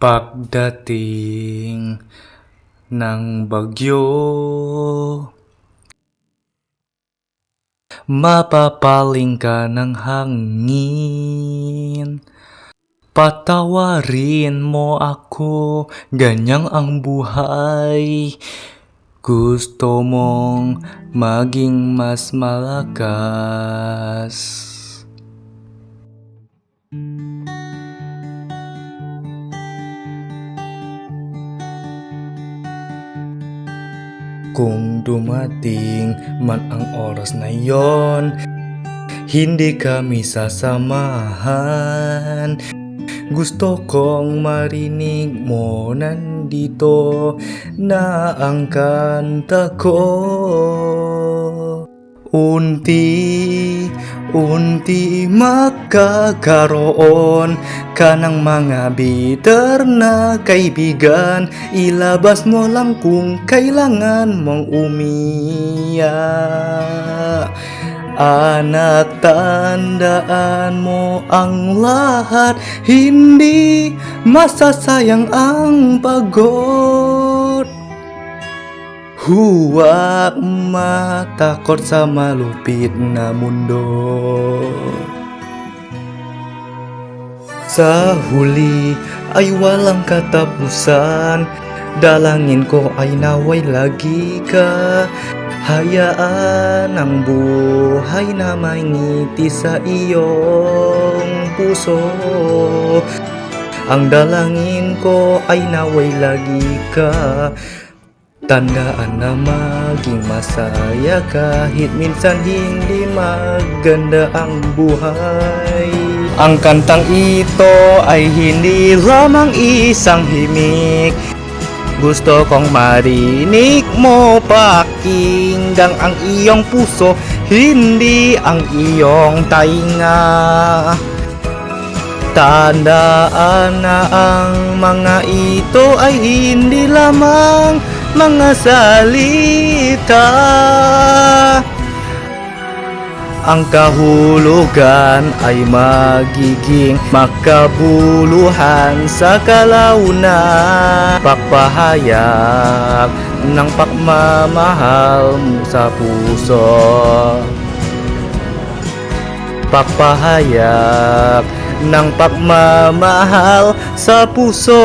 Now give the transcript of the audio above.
Pagdating ng bagyo. Mapapaling ka ng hangin. Patawarin mo ako, ganyang ang buhay. Gusto mong maging mas malakas Kung dumating man ang oras na yon Hindi kami sasamahan. Gusto kong marinig mo nandito na ang kanta ko Unti, unti makakaroon ka ng mga bitter na kaibigan. Ilabas mo lang kung kailangan mong umiyak Anak, tandaan mo ang lahat Hindi masasayang ang pagod Huwag matakot sa malupit na mundo. Sa huli ay walang katapusan. Dalangin ko ay naway lagi ka. Hayaan ang buhay na may ngiti sa iyong puso. Ang dalangin ko ay naway lagi ka Tandaan na maging masaya kahit minsan hindi maganda ang buhay. Ang kantang ito ay hindi lamang isang himik. Gusto kong marinig mo pakinggang ang iyong puso Hindi ang iyong tainga. Tandaan na ang mga ito ay hindi lamang mga salita. Ang kahulugan ay magiging makabuluhan sa kalaunan. Pagpahayag ng pagmamahal mo sa puso. Pagpahayag ng pagmamahal sa puso